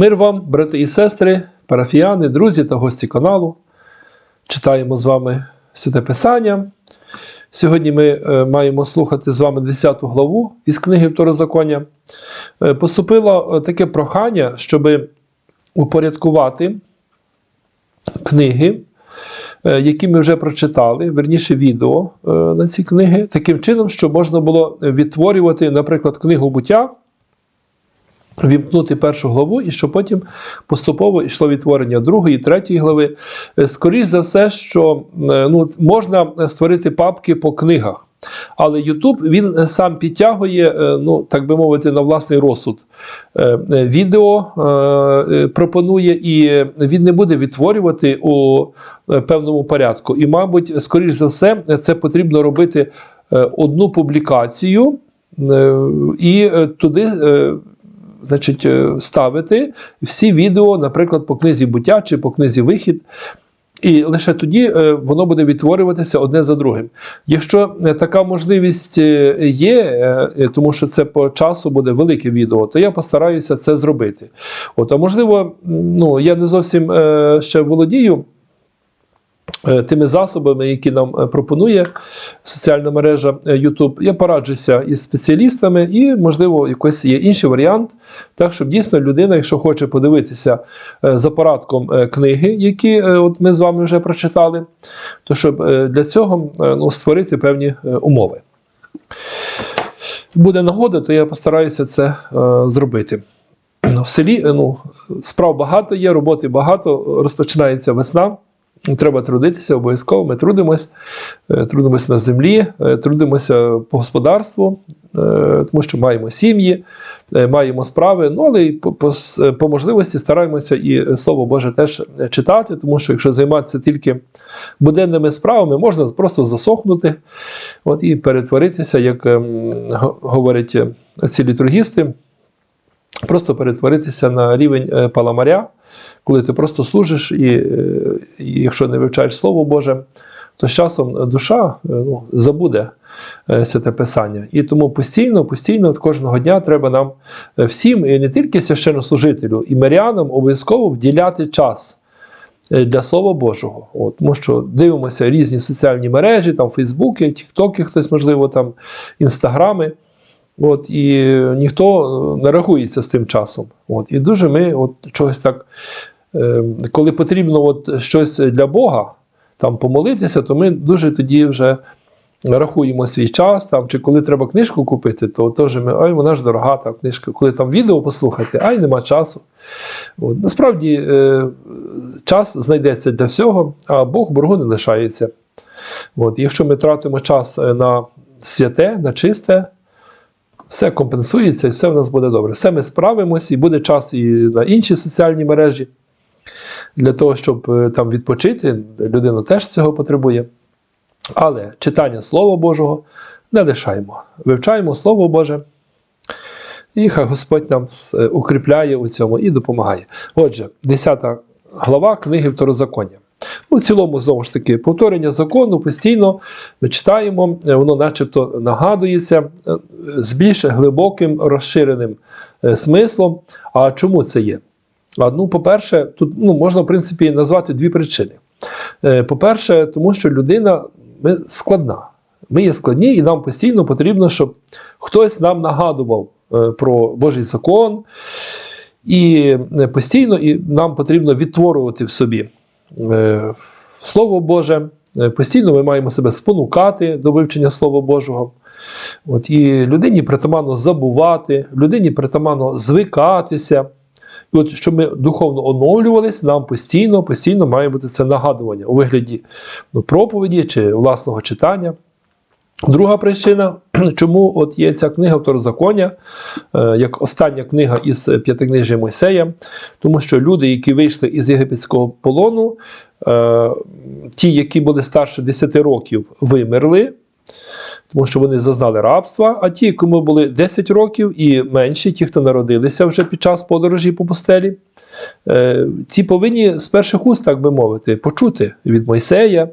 Мир вам, брати і сестри, парафіяни, друзі та гості каналу. Читаємо з вами Святе Писання. Сьогодні ми е, маємо слухати з вами 10 главу із книги Второзаконня. Е, Поступило е, таке прохання, щоб упорядкувати книги, які ми вже прочитали, верніше відео на ці книги, таким чином, щоб можна було відтворювати, наприклад, книгу буття вімкнути першу главу, і щоб потім поступово йшло відтворення другої, третьої глави. Е, Скоріше за все, що е, ну, можна створити папки по книгах. Але YouTube він сам підтягує, е, ну так би мовити, на власний розсуд. Відео пропонує, і він не буде відтворювати у певному порядку. І, мабуть, скоріш за все, це потрібно робити одну публікацію і туди. Значить, е, ставити всі відео, наприклад, по книзі буття чи по книзі вихід. І лише тоді е, воно буде відтворюватися одне за другим. Якщо е, така можливість є, тому що це по часу буде велике відео, то я постараюся це зробити. От, а можливо, ну, я не зовсім ще володію. Е, Тими засобами, які нам е, пропонує соціальна мережа е, YouTube, я пораджуся із спеціалістами, і, можливо, якийсь є інший варіант, так щоб дійсно людина, якщо хоче подивитися за порадком книги, які от ми з вами вже прочитали, то щоб для цього ну, створити певні умови. Буде нагода, то я постараюся це зробити. В селі ну, справ багато є, роботи багато, розпочинається весна. Треба трудитися обов'язково. Ми трудимось, е, трудимося на землі, е, трудимося по господарству, е, тому що маємо сім'ї, маємо справи. Ну але й по, по, по можливості стараємося і слово Боже теж читати, тому що якщо займатися тільки буденними справами, можна просто засохнути от, і перетворитися, як ем, говорять ці літургісти, просто перетворитися на рівень паламаря, коли ти просто служиш, і, е, і якщо не вивчаєш Слово Боже, то з часом душа е, ну, забуде е, святе Писання. І тому постійно, постійно, кожного дня треба нам всім, і не тільки священнослужителю, і мирянам обов'язково вділяти час. Для Слова Божого, От, тому що дивимося різні соціальні мережі, там Фейсбуки, Тіктоки, хтось, можливо, там Інстаграми. От, і ніхто е, не рахується з тим часом. От, і дуже ми от, чогось так, е, коли потрібно от, щось для Бога, там помолитися, то ми дуже тоді вже рахуємо свій час. Там, чи коли треба книжку купити, то теж ми, ай, вона ж дорога та книжка. Коли там відео послухати, ай, нема часу. От, насправді е, час знайдеться для всього, а Бог боргу не лишається. От, якщо ми тратимо час е, на святе, на чисте, все компенсується і все в нас буде добре. Все ми справимося, і буде час і на інші соціальні мережі для того, щоб е, там відпочити. Людина теж цього потребує. Але читання Слова Божого не лишаємо. Вивчаємо Слово Боже. І хай Господь нам е, укріпляє у цьому і допомагає. Отже, 10 глава книги Второзаконня. Ну, в цілому, знову ж таки, повторення закону постійно ми читаємо, е, воно начебто нагадується е, з більш глибоким розширеним е, смислом. А чому це є? Ну, по-перше, тут ну, можна, в принципі, назвати дві причини. По-перше, тому що людина складна. Ми є складні, і нам постійно потрібно, щоб хтось нам нагадував про Божий закон. І постійно і нам потрібно відтворювати в собі Слово Боже. Е, Постійно ми маємо себе спонукати до вивчення Слова Божого. От, і людині притаманно забувати, людині притаманно звикатися. І от, щоб ми духовно оновлювалися, нам постійно, постійно має бути це нагадування у вигляді ну, проповіді чи власного читання. Друга причина, чому от є ця книга Второзаконня, е, як остання книга із п'ятикнижжя Мойсея, тому що люди, які вийшли із єгипетського полону, е, ті, які були старше 10 років, вимерли, тому що вони зазнали рабства, а ті, кому були 10 років і менші, ті, хто народилися вже під час подорожі по пустелі, е, ці повинні з перших уст, так би мовити, почути від Мойсея,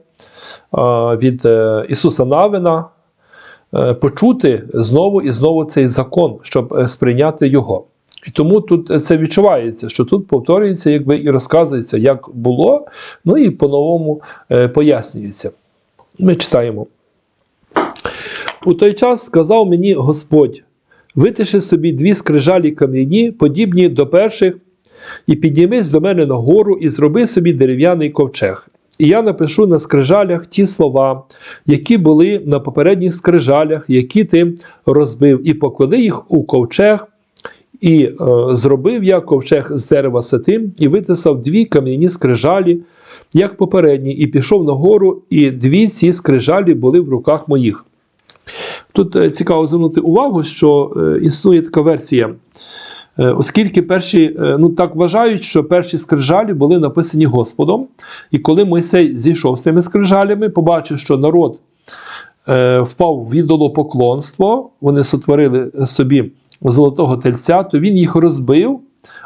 від е, Ісуса Навина, е, почути знову і знову цей закон, щоб е, сприйняти його. І тому тут це відчувається, що тут повторюється, якби і розказується, як було, ну і по-новому е, пояснюється. Ми читаємо. У той час сказав мені Господь: витиши собі дві скрижалі кам'яні, подібні до перших, і підіймись до мене нагору, і зроби собі дерев'яний ковчег. І я напишу на скрижалях ті слова, які були на попередніх скрижалях, які ти розбив, і поклади їх у ковчег. І е, зробив я ковчег з дерева сатим, і витисав дві кам'яні скрижалі, як попередні, і пішов нагору, і дві ці скрижалі були в руках моїх. Тут е, цікаво звернути увагу, що е, існує така версія. Е, Оскільки перші, е, ну так вважають, що перші скрижалі були написані Господом, і коли Мойсей зійшов з тими скрижалями, побачив, що народ е, впав в ідолопоклонство, вони сотворили собі золотого тельця, то він їх розбив,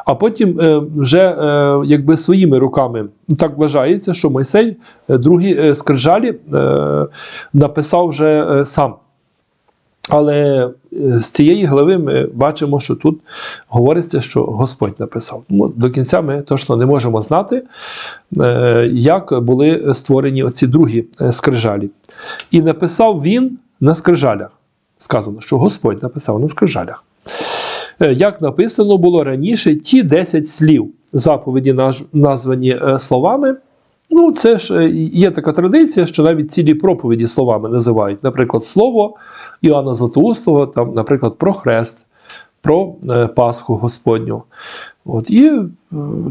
а потім вже якби своїми руками ну, так вважається, що Мойсей другі скрижалі написав вже сам. Але е, з цієї глави ми бачимо, що тут говориться, що Господь написав. Тому до кінця ми точно не можемо знати, е, як були створені оці другі е, скрижалі. І написав він на скрижалях. Сказано, що Господь написав на скрижалях. Як написано було раніше, ті 10 слів, заповіді названі словами. Ну, це ж е, є така традиція, що навіть цілі проповіді словами називають. Наприклад, слово Іоанна Златоустого, там, наприклад, про хрест, про е, Пасху Господню. От, і е,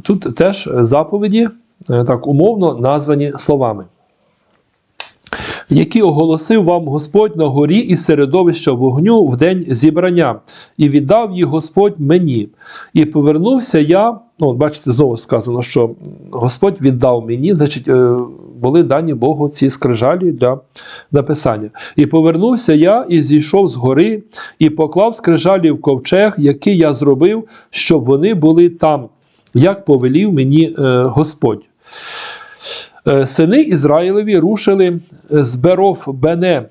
тут теж заповіді так умовно названі словами. Які оголосив вам Господь на горі із середовища вогню в день зібрання, і віддав їх Господь мені. І повернувся я. Ну, от бачите, знову сказано, що Господь віддав мені, значить, е, були дані Богу ці скрижалі для написання. І повернувся я і зійшов з гори, і поклав скрижалі в ковчег, який я зробив, щоб вони були там, як повелів мені е, Господь. Е, Сини Ізраїлеві рушили з Беров Бене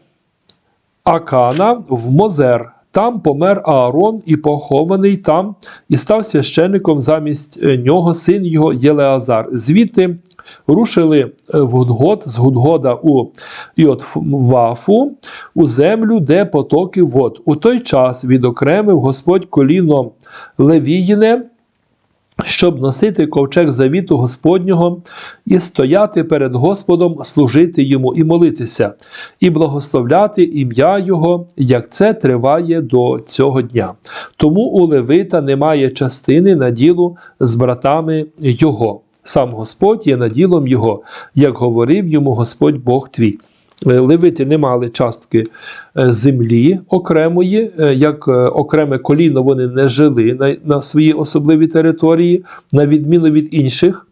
Акана в Мозер. Там помер Аарон і похований там, і став священником замість е, нього син його Єлеазар. Звідти рушили е, в Гудгод, з Гудгода у Іотвафу, у землю, де потоки вод. У той час відокремив Господь коліно Левіїне, щоб носити ковчег завіту Господнього і стояти перед Господом, служити йому і молитися, і благословляти ім'я Його, як це триває до цього дня. Тому у Левита немає частини на ділу з братами Його. Сам Господь є наділом Його, як говорив йому Господь Бог твій. Е, Левити не мали частки е, землі окремої, е, як окреме коліно вони не жили на, на своїй особливій території, на відміну від інших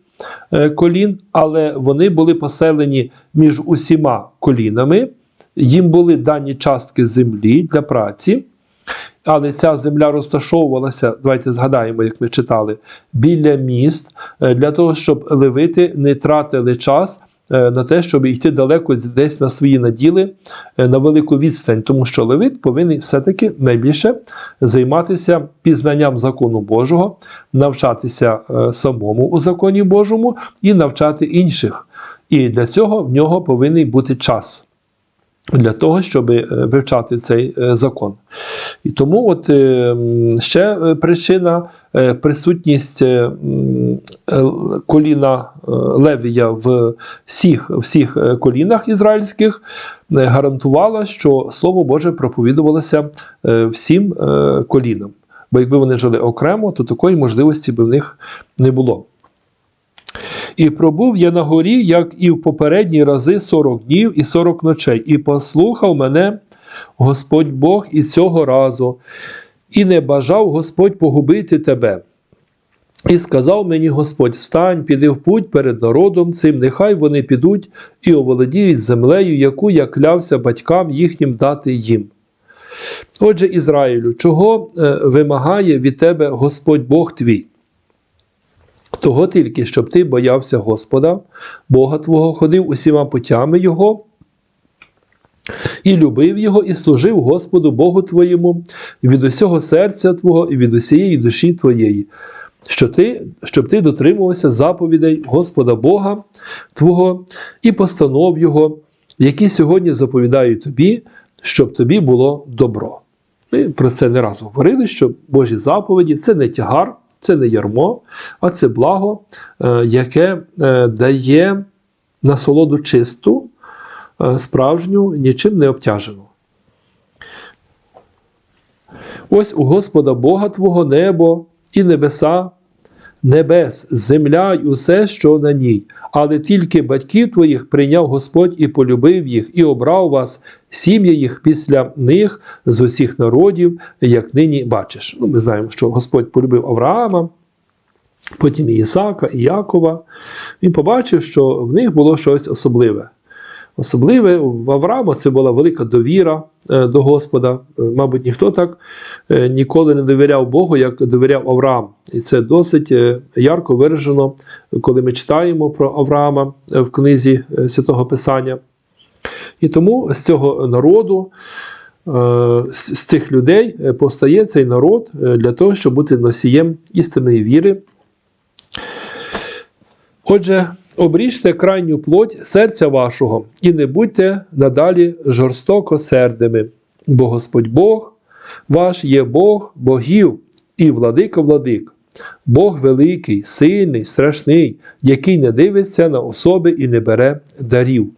колін, але вони були поселені між усіма колінами, їм були дані частки землі для праці. Але ця земля розташовувалася, давайте згадаємо, як ми читали, біля міст, для того, щоб левити не тратили час на те, щоб йти далеко десь на свої наділи е, на велику відстань, тому що левит повинен все-таки найбільше займатися пізнанням закону Божого, навчатися е, самому у законі Божому і навчати інших. І для цього в нього повинен бути час. Для того, щоб е, вивчати цей е, закон. І тому от е, ще причина присутність коліна Левія в всіх, всіх колінах ізраїльських гарантувала, що Слово Боже проповідувалося всім колінам. Бо якби вони жили окремо, то такої можливості би в них не було. І пробув я на горі, як і в попередні рази, сорок днів і сорок ночей, і послухав мене Господь Бог і цього разу, і не бажав Господь погубити тебе. І сказав мені Господь: встань, піди в путь перед народом цим, нехай вони підуть і оволодіють землею, яку я клявся батькам їхнім дати їм. Отже, Ізраїлю, чого е, вимагає від тебе Господь Бог твій? Того тільки, щоб ти боявся Господа, Бога Твого, ходив усіма путями Його І любив його, і служив Господу Богу твоєму від усього серця Твого і від усієї душі твоєї, що ти, щоб ти дотримувався заповідей Господа Бога Твого і постанов Його, які сьогодні заповідаю тобі, щоб тобі було добро. Ми про це не раз говорили, що Божі заповіді це не тягар, це не ярмо, а це благо, е, яке е, дає насолоду чисту, е, справжню, нічим не обтяжену. Ось у Господа Бога Твого небо і небеса, небес, земля й усе, що на ній, але тільки батьків твоїх прийняв Господь і полюбив їх, і обрав вас, сім'ї їх після них з усіх народів, як нині бачиш. Ну, Ми знаємо, що Господь полюбив Авраама, потім Ісака, і Якова. Він побачив, що в них було щось особливе. Особливе в Авраама це була велика довіра е, до Господа. Е, Мабуть, ніхто так е, ніколи не довіряв Богу, як довіряв Авраам. І це досить ярко виражено, коли ми читаємо про Авраама в книзі Святого Писання. І тому з цього народу, з цих людей повстає цей народ для того, щоб бути носієм істинної віри. Отже, обріжте крайню плоть серця вашого, і не будьте надалі жорстоко сердими, бо Господь Бог ваш є Бог богів і владика владик, Бог великий, сильний, страшний, який не дивиться на особи і не бере дарів.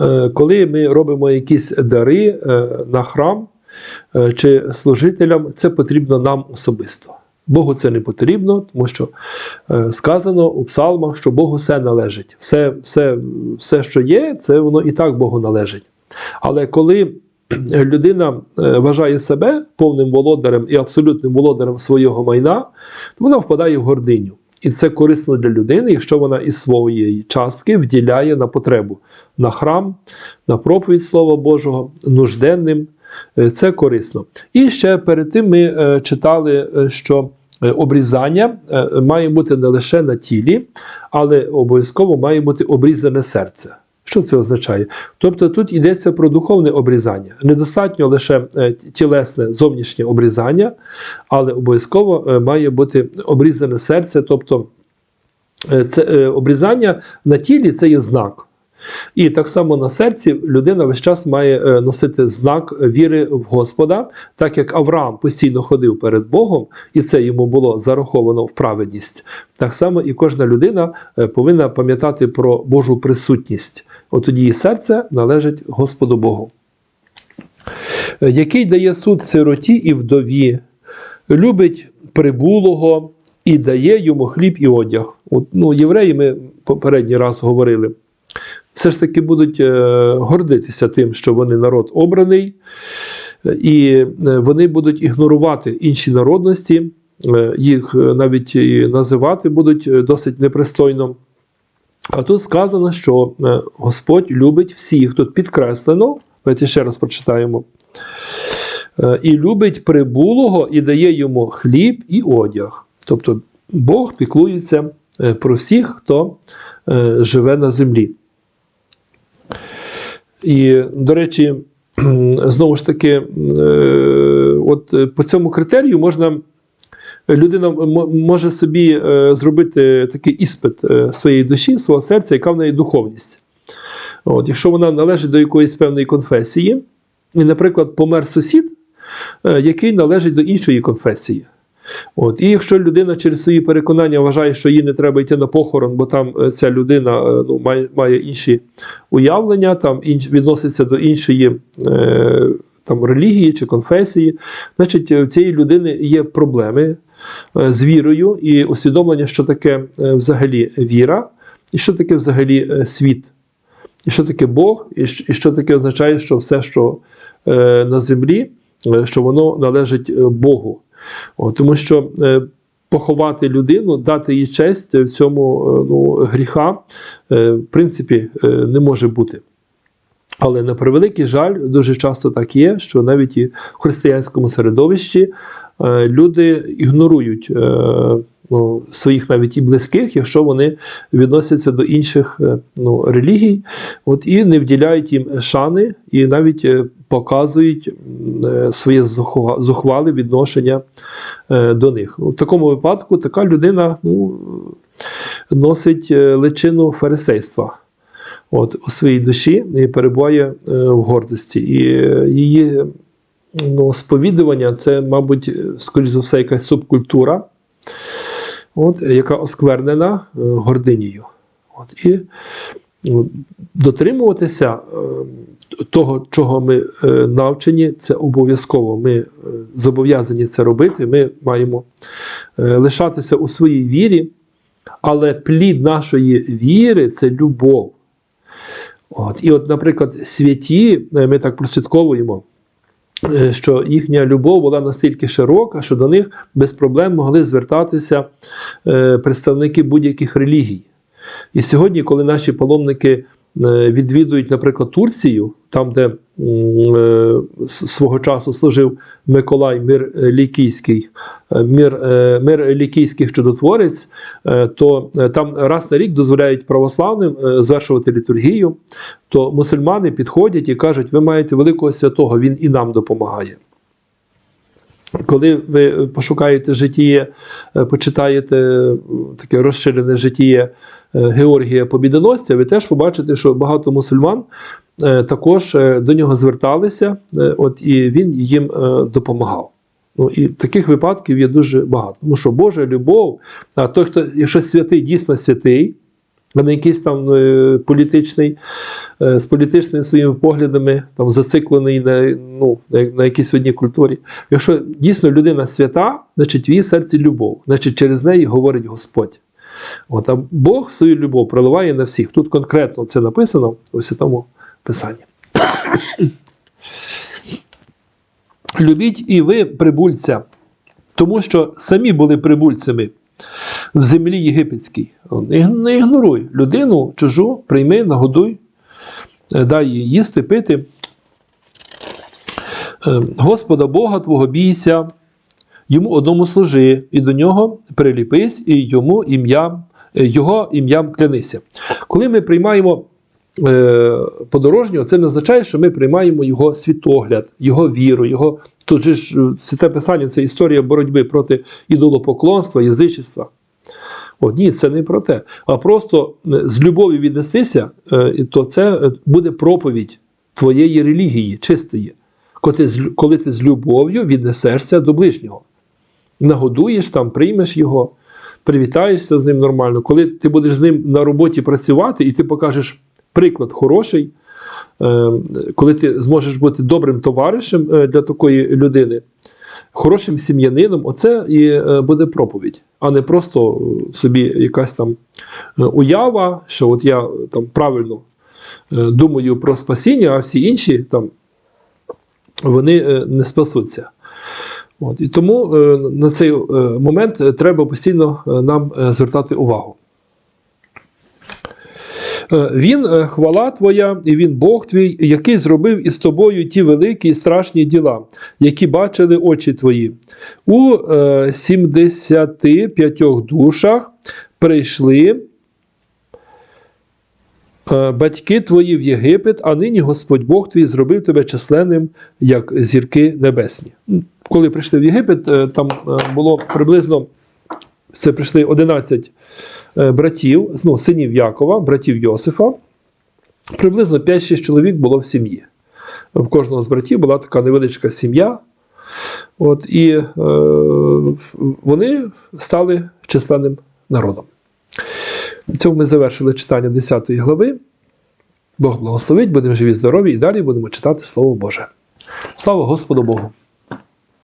Е, Коли ми робимо якісь дари е, на храм е, чи служителям, це потрібно нам особисто. Богу це не потрібно, тому що е, сказано у псалмах, що Богу все належить. Все, все, все, що є, це воно і так Богу належить. Але коли людина е, вважає себе повним володарем і абсолютним володарем свого майна, то вона впадає в гординю. І це корисно для людини, якщо вона із своєї частки вділяє на потребу, на храм, на проповідь Слова Божого, нужденним. Е, Це корисно. І ще перед тим ми е, читали, е, що е, обрізання е, має бути не лише на тілі, але обов'язково має бути обрізане серце. Що це означає? Тобто тут йдеться про духовне обрізання. Недостатньо лише е, тілесне зовнішнє обрізання, але обов'язково е, має бути обрізане серце. Тобто е, це е, обрізання на тілі це є знак. І так само на серці людина весь час має е, носити знак віри в Господа, так як Авраам постійно ходив перед Богом, і це йому було зараховано в праведність. Так само і кожна людина е, повинна пам'ятати про Божу присутність. От тоді і серце належить Господу Богу. Е, Який дає суд сироті і вдові, любить прибулого і дає йому хліб і одяг. От, ну, євреї ми попередній раз говорили все ж таки будуть е, гордитися тим, що вони народ обраний, і е, вони будуть ігнорувати інші народності, е, їх навіть і називати будуть досить непристойно. А тут сказано, що Господь любить всіх. Тут підкреслено, давайте ще раз прочитаємо. І любить прибулого і дає йому хліб і одяг. Тобто Бог піклується про всіх, хто живе на землі. І, до речі, знову ж таки, е, от по цьому критерію можна. Людина може собі е, зробити такий іспит е, своєї душі, свого серця, яка в неї духовність. От, якщо вона належить до якоїсь певної конфесії, і, наприклад, помер сусід, який належить до іншої конфесії. От, і якщо людина через свої переконання вважає, що їй не треба йти на похорон, бо там е, ця людина е, ну, має, має інші уявлення, там інш, відноситься до іншої е, там, релігії чи конфесії, значить, е, в цієї людини є проблеми е, з вірою і усвідомлення, що таке е, взагалі віра, і що таке взагалі е, світ. І що таке Бог, і що- таке означає, що все, що е, на землі, е, що воно належить е, Богу. О, тому що е, поховати людину, дати їй честь в цьому е, ну, гріха, е, в принципі, е, не може бути. Але на превеликий жаль, дуже часто так є, що навіть і в християнському середовищі е, люди ігнорують е, ну, своїх навіть і близьких, якщо вони відносяться до інших е, ну, релігій, от, і не вділяють їм шани, і навіть е, показують е, своє зухва- зухвале відношення е, до них. У такому випадку така людина ну, носить е, личину фарисейства. От, у своїй душі і перебуває в гордості. І її ну, сповідування це, мабуть, скоріш за все, якась субкультура, от, яка осквернена гординею. От, і ну, дотримуватися того, чого ми е, навчені, це обов'язково. Ми е, зобов'язані це робити. Ми маємо е, лишатися у своїй вірі, але плід нашої віри це любов. От, і от, наприклад, святі, ми так прослідковуємо, що їхня любов була настільки широка, що до них без проблем могли звертатися представники будь-яких релігій. І сьогодні, коли наші паломники відвідують, наприклад, Турцію, там, де е, свого часу служив Миколай Мир е, Лікійський, е, мир, е, мир Лікійських чудотворець, е, то е, там раз на рік дозволяють православним е, звершувати літургію, то мусульмани підходять і кажуть, ви маєте великого святого, він і нам допомагає. Коли ви пошукаєте житіє, е, почитаєте е, таке розширене житіє е, Георгія Побідоносця, ви теж побачите, що багато мусульман також до нього зверталися, от, і він їм допомагав. Ну, і таких випадків є дуже багато. Тому що Божа любов, а той, хто, якщо святий, дійсно святий, а не якийсь там політичний, з політичними своїми поглядами, там зациклений на, ну, на, якійсь одній культурі. Якщо дійсно людина свята, значить в її серці любов, значить через неї говорить Господь. От, а Бог свою любов проливає на всіх. Тут конкретно це написано у святому Писанні. Любіть і ви прибульця, тому що самі були прибульцями в землі єгипетській. Не ігноруй людину чужу, прийми, нагодуй, е, дай їй їсти, пити. Е, Господа Бога Твого бійся, йому одному служи, і до нього приліпись, і йому ім'ям, е, його ім'ям клянися. Коли ми приймаємо е, подорожнього, це не означає, що ми приймаємо його світогляд, його віру, його. Тут же ж е, святе писання це історія боротьби проти ідолопоклонства, язичества. О, ні, це не про те. А просто е, з любов'ю віднестися, е, то це е, буде проповідь твоєї релігії, чистої, коли ти з любов'ю віднесешся до ближнього. Нагодуєш там, приймеш його, привітаєшся з ним нормально. Коли ти будеш з ним на роботі працювати, і ти покажеш приклад хороший, е, коли ти зможеш бути добрим товаришем для такої людини, хорошим сім'янином, оце і е, буде проповідь, а не просто е, собі якась там е, уява, що от я там правильно думаю про спасіння, а всі інші там вони не спасуться. От, і тому на цей момент треба постійно нам звертати увагу. Е, Він е, хвала Твоя, і він Бог твій, який зробив із тобою ті великі і страшні діла, які бачили очі твої. У е, 75 душах прийшли е, батьки твої в Єгипет, а нині Господь Бог твій зробив тебе численним, як зірки небесні. Коли прийшли в Єгипет, е, там е, було приблизно це прийшли 11 е, братів, ну, синів Якова, братів Йосифа. Приблизно 5-6 чоловік було в сім'ї. В кожного з братів була така невеличка сім'я. От, і е, вони стали численним народом. На цьому ми завершили читання 10 глави. Бог благословить, будемо живі, здорові і далі будемо читати Слово Боже. Слава Господу Богу!